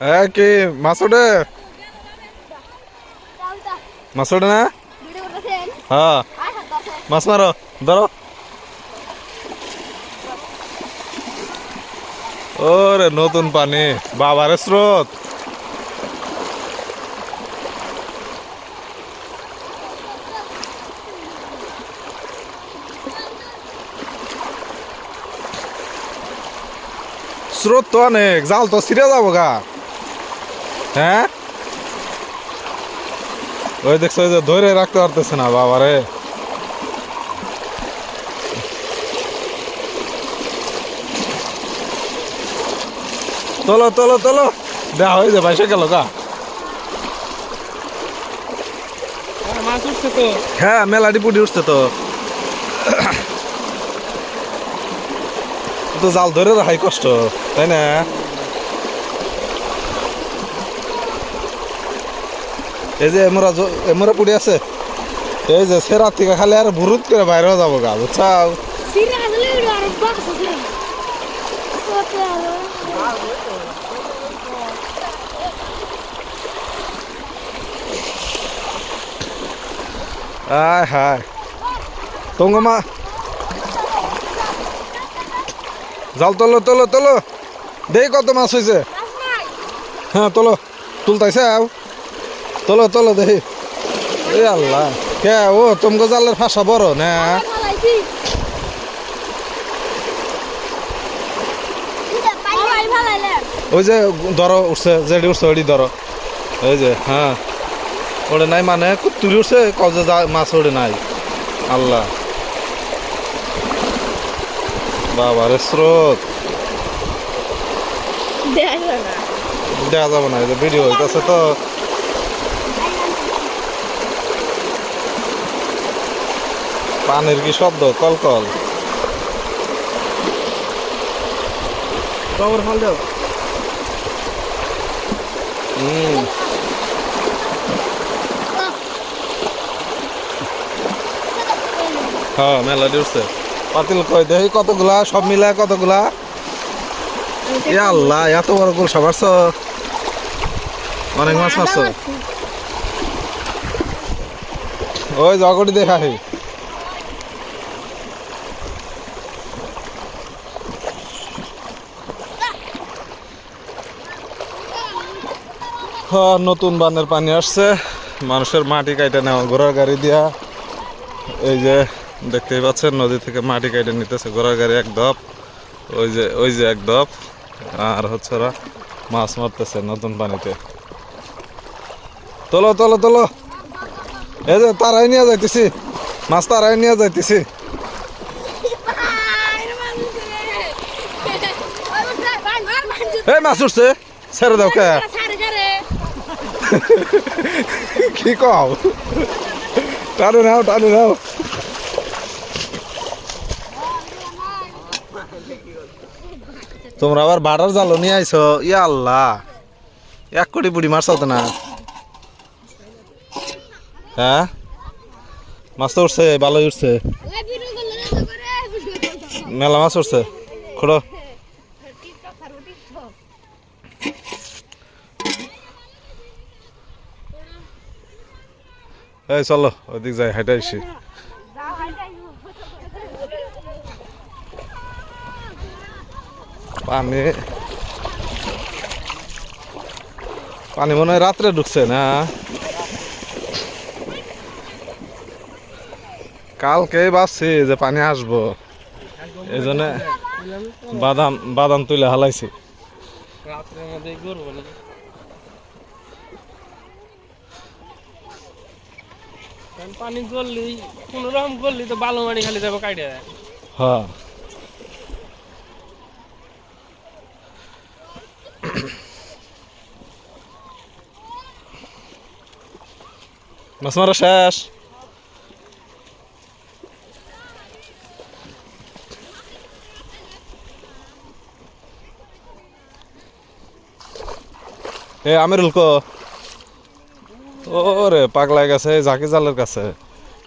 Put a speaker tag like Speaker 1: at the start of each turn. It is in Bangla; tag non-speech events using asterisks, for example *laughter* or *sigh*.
Speaker 1: হ্যাঁ কি মাছ ওঠে মাছ ওঠে না হ্যাঁ। মাছ মারো ধরো। ওরে নতুন পানি। বাবার স্রোত। স্রোত তো অনেক জাল তো ছিঁড়ে যাব গা। হ্যাঁ? ওই দেখছ যে ধরে রাখতে পারতেছে না বাবারে। তোলো তোলো তোলো। দেয়া হয়ে যে বাইসে গেল গা।
Speaker 2: উঠছে
Speaker 1: হ্যাঁ মেলাডি পুটি উঠছে তো। তো জাল ধরে রাখাই কষ্ট তাই না? এই যে এমরা এমরা পুড়ি আছে এই যে সেরা থেকে খালি আর ভুরুত করে বাইরে যাব গা বুঝছাও? আয় হায়। তোমার মা। জাল তোলো তোলো তোলো। দেই কত মাছ হয়েছে হ্যাঁ তোলো। তুলতাইছে তোলো তোলো দেখি। এ আল্লাহ। কে? ও তোমাকে জালের ফাঁসা বড় না? ওই যে ধরো উঠছে যেটি উঠছে ওটি ধরো। ওই যে হ্যাঁ। ওড়ে নাই মানে তুলি উঠছে কজে মাছ ওড়ে নাই। আল্লাহ। বাবার স্রোত। দেখা যাবে না। ভিডিও হইতেছে তো। পানির কি শব্দ? কলকল
Speaker 2: গোবর ফল দাও
Speaker 1: হুম। হ্যাঁ মেলা উঠছে পাতিল কই দেখি কতগুলা সব মিলায় কতগুলা? এ আল্লাহ এত বড় গোল সবার অনেক মাছ মারছো। ওই জগটি দেখা হে হ্যাঁ নতুন বানের পানি আসছে। মানুষের মাটি কাইটে নেওয়া ঘোড়ার গাড়ি দিয়া। এই যে দেখতেই পাচ্ছেন নদী থেকে মাটি কাইটে নিতেছে ঘোড়ার গাড়ি এক ধপ ওই যে ওই যে এক ধপ। আর হচ্ছে ওরা মাছ মারতেছে নতুন পানিতে। তোলো তোলো তোলো। এই যে তারাই নিয়ে যাইতেছি। মাছ তারাই নিয়ে যাইতেছি। *laughs* এই মাছ উঠছে। ছেড়ে দাও কে? কি কও? টানে নাও টানে নাও। তোমরা আবার বাটার জালো নিয়ে আইছো? ইয়া আল্লাহ এক কোটি বুড়ি মাছ তো না? হ্যাঁ? মাছ তো উঠছে ভালোই উঠছে। মেলা মাছ উঠছে। খোড়ো। এই, চলো, ওদিক যাই, হেঁটে আসি। পানি। পানি মনে হয় রাত্রে ঢুকছে না? কালকে ভাবছি যে পানি আসব। এই বাদাম বাদাম তুলে হালাইছি।
Speaker 2: রাত্রের মধ্যে পানি করলি কোনো রকম করলি তো বালু মাটি খালি যাব কাটে দেয়।
Speaker 1: হ্যাঁ। মাছ মারা শেষ। এ, আমিরুল কো। ওরে পাগলা গেছে জাকি জালের কাছে